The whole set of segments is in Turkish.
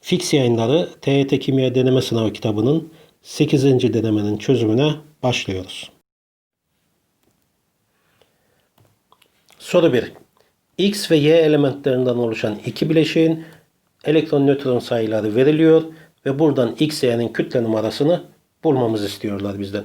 Fix yayınları TYT Kimya Deneme Sınavı kitabının 8. denemenin çözümüne başlıyoruz. Soru 1. X ve Y elementlerinden oluşan iki bileşiğin elektron nötron sayıları veriliyor ve buradan X, Y'nin kütle numarasını bulmamızı istiyorlar bizden.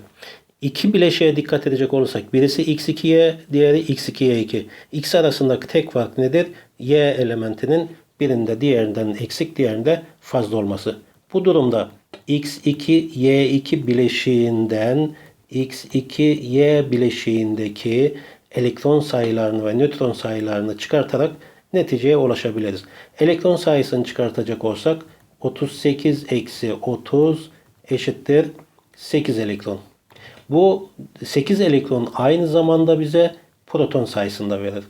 İki bileşiğe dikkat edecek olursak birisi X2Y, diğeri X2Y2. X arasındaki tek fark nedir? Y elementinin birinde diğerinden eksik, diğerinde fazla olması. Bu durumda X2, Y2 bileşiğinden X2, Y bileşiğindeki elektron sayılarını ve nötron sayılarını çıkartarak neticeye ulaşabiliriz. Elektron sayısını çıkartacak olsak 38 eksi 30 eşittir 8 elektron. Bu 8 elektron aynı zamanda bize proton sayısını da verir.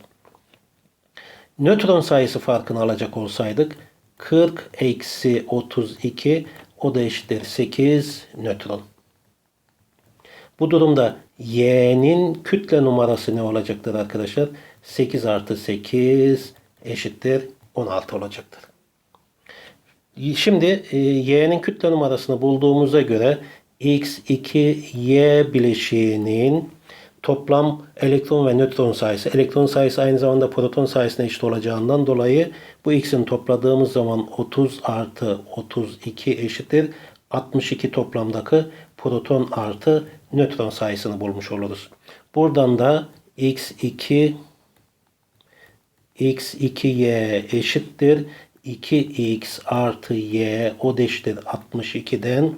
Nötron sayısı farkını alacak olsaydık 40 eksi 32 o da eşittir 8 nötron. Bu durumda y'nin kütle numarası ne olacaktır arkadaşlar? 8 artı 8 eşittir 16 olacaktır. Şimdi e, y'nin kütle numarasını bulduğumuza göre x2y bileşiğinin toplam elektron ve nötron sayısı, elektron sayısı aynı zamanda proton sayısına eşit olacağından dolayı bu x'in topladığımız zaman 30 artı 32 eşittir. 62 toplamdaki proton artı nötron sayısını bulmuş oluruz. Buradan da x2 x2y eşittir. 2x artı y o da eşittir 62'den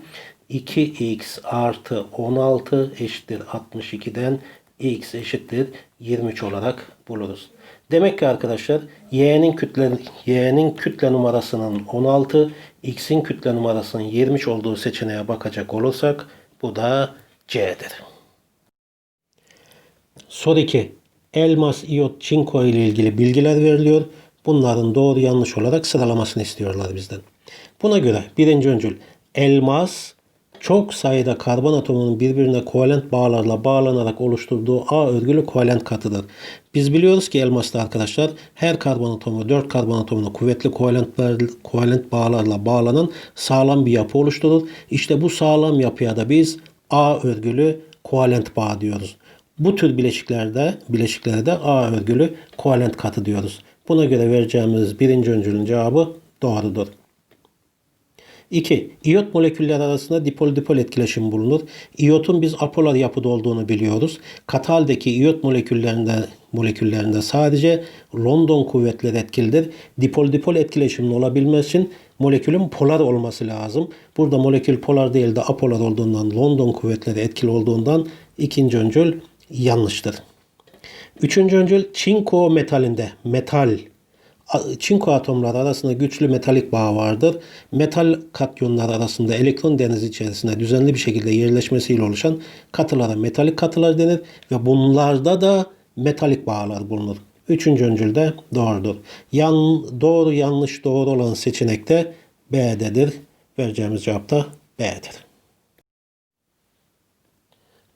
2x artı 16 eşittir 62'den x eşittir 23 olarak buluruz. Demek ki arkadaşlar y'nin kütle y'nin kütle numarasının 16, x'in kütle numarasının 23 olduğu seçeneğe bakacak olursak bu da C'dir. Soru 2. Elmas, iyot, çinko ile ilgili bilgiler veriliyor. Bunların doğru yanlış olarak sıralamasını istiyorlar bizden. Buna göre birinci öncül elmas çok sayıda karbon atomunun birbirine kovalent bağlarla bağlanarak oluşturduğu A örgülü kovalent katıdır. Biz biliyoruz ki elmasta arkadaşlar her karbon atomu 4 karbon atomuna kuvvetli kovalentler, kovalent bağlarla bağlanan sağlam bir yapı oluşturur. İşte bu sağlam yapıya da biz A örgülü kovalent bağ diyoruz. Bu tür bileşiklerde bileşiklere de A örgülü kovalent katı diyoruz. Buna göre vereceğimiz birinci öncülün cevabı doğrudur. 2. İyot moleküller arasında dipol-dipol etkileşim bulunur. İyotun biz apolar yapıda olduğunu biliyoruz. Katı haldeki iyot moleküllerinde moleküllerinde sadece London kuvvetleri etkilidir. Dipol-dipol etkileşimin olabilmesi için molekülün polar olması lazım. Burada molekül polar değil de apolar olduğundan London kuvvetleri etkili olduğundan ikinci öncül yanlıştır. Üçüncü öncül çinko metalinde metal çinko atomları arasında güçlü metalik bağ vardır. Metal katyonlar arasında elektron denizi içerisinde düzenli bir şekilde yerleşmesiyle oluşan katılara metalik katılar denir ve bunlarda da metalik bağlar bulunur. Üçüncü öncül de doğrudur. Yan, doğru yanlış doğru olan seçenek de B'dedir. Vereceğimiz cevap da B'dir.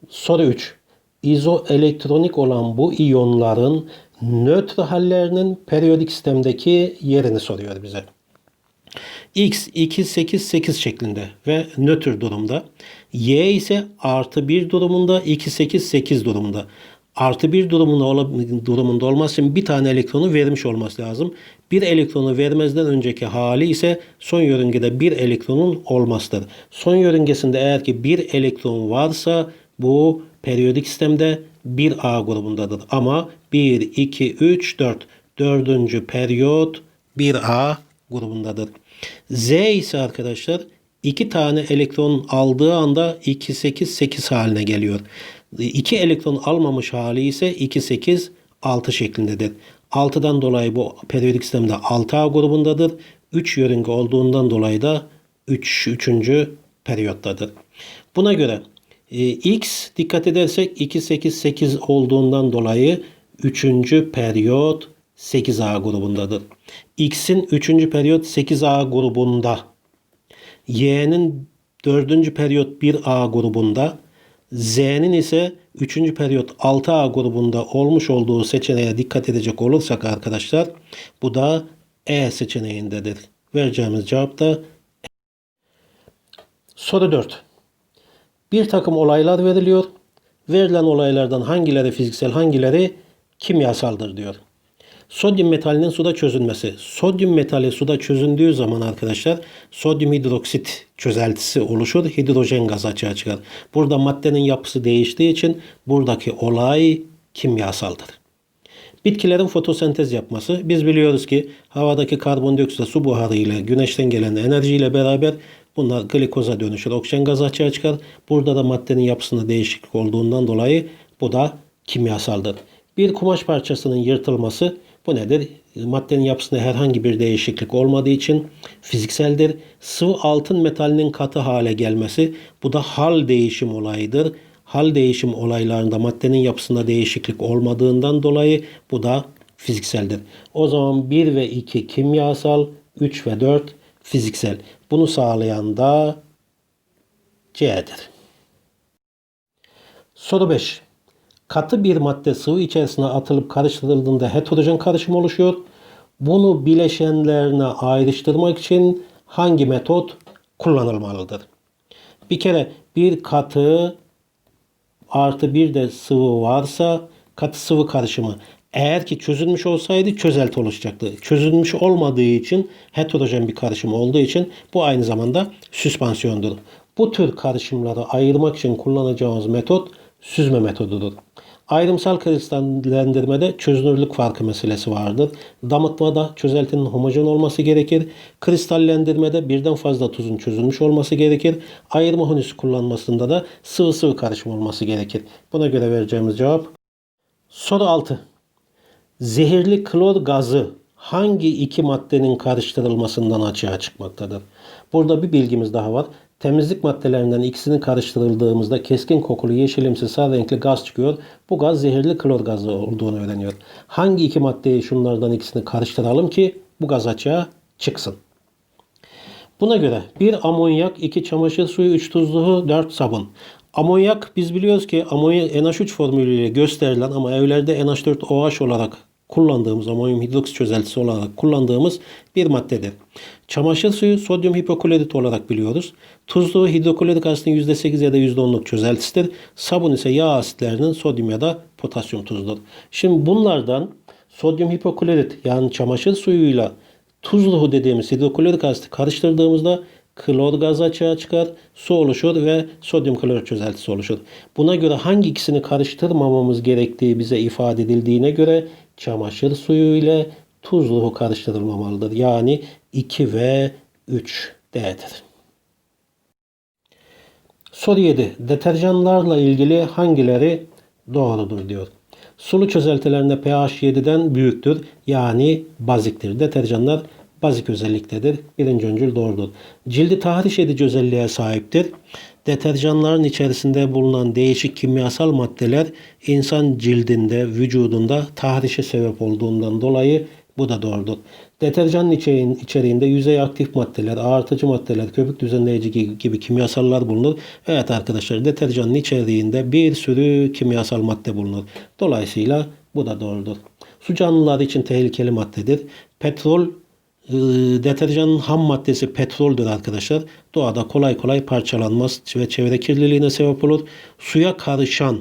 Soru 3. İzoelektronik olan bu iyonların nötr hallerinin periyodik sistemdeki yerini soruyor bize. X 2 8 8 şeklinde ve nötr durumda. Y ise artı 1 durumunda 2 8 8 durumunda. Artı 1 durumunda, durumunda olması için bir tane elektronu vermiş olması lazım. Bir elektronu vermezden önceki hali ise son yörüngede bir elektronun olmasıdır. Son yörüngesinde eğer ki bir elektron varsa bu periyodik sistemde 1A grubundadır. Ama 1, 2, 3, 4. Dördüncü periyot 1A grubundadır. Z ise arkadaşlar 2 tane elektron aldığı anda 2, 8, 8 haline geliyor. 2 elektron almamış hali ise 2, 8, 6 şeklindedir. 6'dan dolayı bu periyodik sistemde 6A grubundadır. 3 yörünge olduğundan dolayı da 3. 3. periyottadır. Buna göre e, X dikkat edersek 2, 8, 8 olduğundan dolayı 3. periyot 8A grubundadır. X'in 3. periyot 8A grubunda. Y'nin 4. periyot 1A grubunda. Z'nin ise 3. periyot 6A grubunda olmuş olduğu seçeneğe dikkat edecek olursak arkadaşlar bu da E seçeneğindedir. vereceğimiz cevap da Soru 4. Bir takım olaylar veriliyor. Verilen olaylardan hangileri fiziksel, hangileri kimyasaldır diyor. Sodyum metalinin suda çözünmesi. Sodyum metali suda çözündüğü zaman arkadaşlar sodyum hidroksit çözeltisi oluşur. Hidrojen gazı açığa çıkar. Burada maddenin yapısı değiştiği için buradaki olay kimyasaldır. Bitkilerin fotosentez yapması. Biz biliyoruz ki havadaki karbondioksit su buharı ile güneşten gelen enerjiyle beraber bunlar glikoza dönüşür. Oksijen gazı açığa çıkar. Burada da maddenin yapısında değişiklik olduğundan dolayı bu da kimyasaldır. Bir kumaş parçasının yırtılması bu nedir? Maddenin yapısında herhangi bir değişiklik olmadığı için fizikseldir. Sıvı altın metalinin katı hale gelmesi bu da hal değişim olayıdır. Hal değişim olaylarında maddenin yapısında değişiklik olmadığından dolayı bu da fizikseldir. O zaman 1 ve 2 kimyasal, 3 ve 4 fiziksel. Bunu sağlayan da C'dir. Soru 5. Katı bir madde sıvı içerisine atılıp karıştırıldığında heterojen karışım oluşuyor. Bunu bileşenlerine ayrıştırmak için hangi metot kullanılmalıdır? Bir kere bir katı artı bir de sıvı varsa katı sıvı karışımı eğer ki çözülmüş olsaydı çözelti oluşacaktı. Çözülmüş olmadığı için heterojen bir karışım olduğu için bu aynı zamanda süspansiyondur. Bu tür karışımları ayırmak için kullanacağımız metot süzme metodudur. Ayrımsal kristallendirmede çözünürlük farkı meselesi vardır. Damıtmada çözeltinin homojen olması gerekir. Kristallendirmede birden fazla tuzun çözülmüş olması gerekir. Ayırma hunisi kullanmasında da sıvı sıvı karışım olması gerekir. Buna göre vereceğimiz cevap Soru 6. Zehirli klor gazı hangi iki maddenin karıştırılmasından açığa çıkmaktadır? Burada bir bilgimiz daha var. Temizlik maddelerinden ikisini karıştırıldığımızda keskin kokulu yeşilimsi sarı renkli gaz çıkıyor. Bu gaz zehirli klor gazı olduğunu öğreniyor. Hangi iki maddeyi şunlardan ikisini karıştıralım ki bu gaz açığa çıksın? Buna göre bir amonyak, iki çamaşır suyu, üç tuzlu, dört sabun. Amonyak biz biliyoruz ki amonyak NH3 formülüyle gösterilen ama evlerde NH4OH olarak kullandığımız amonyum hidroksit çözeltisi olarak kullandığımız bir maddedir. Çamaşır suyu sodyum hipoklorit olarak biliyoruz. Tuzlu hidroklorik asitin %8 ya da %10'luk çözeltisidir. Sabun ise yağ asitlerinin sodyum ya da potasyum tuzudur. Şimdi bunlardan sodyum hipoklorit yani çamaşır suyuyla tuzlu dediğimiz hidroklorik asiti karıştırdığımızda klor gazı açığa çıkar, su oluşur ve sodyum klor çözeltisi oluşur. Buna göre hangi ikisini karıştırmamamız gerektiği bize ifade edildiğine göre çamaşır suyu ile tuzluğu karıştırılmamalıdır. Yani 2 ve 3 D'dir. Soru 7. Deterjanlarla ilgili hangileri doğrudur diyor. Sulu çözeltilerinde pH 7'den büyüktür. Yani baziktir. Deterjanlar bazik özelliktedir. Birinci öncül doğrudur. Cildi tahriş edici özelliğe sahiptir. Deterjanların içerisinde bulunan değişik kimyasal maddeler insan cildinde, vücudunda tahrişe sebep olduğundan dolayı bu da doğrudur. Deterjanın içeriğinde yüzey aktif maddeler, ağırtıcı maddeler, köpük düzenleyici gibi kimyasallar bulunur. Evet arkadaşlar deterjanın içeriğinde bir sürü kimyasal madde bulunur. Dolayısıyla bu da doğrudur. Su canlıları için tehlikeli maddedir. Petrol e, deterjanın ham maddesi petroldür arkadaşlar. Doğada kolay kolay parçalanmaz ve çevre kirliliğine sebep olur. Suya karışan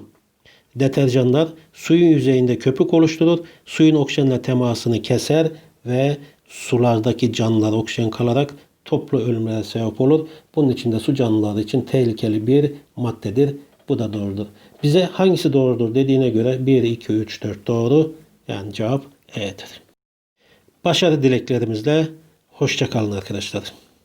deterjanlar suyun yüzeyinde köpük oluşturur. Suyun oksijenle temasını keser ve sulardaki canlılar oksijen kalarak toplu ölümlere sebep olur. Bunun için de su canlıları için tehlikeli bir maddedir. Bu da doğrudur. Bize hangisi doğrudur dediğine göre 1, 2, 3, 4 doğru. Yani cevap E'dir. Başarı dileklerimizle hoşçakalın arkadaşlar.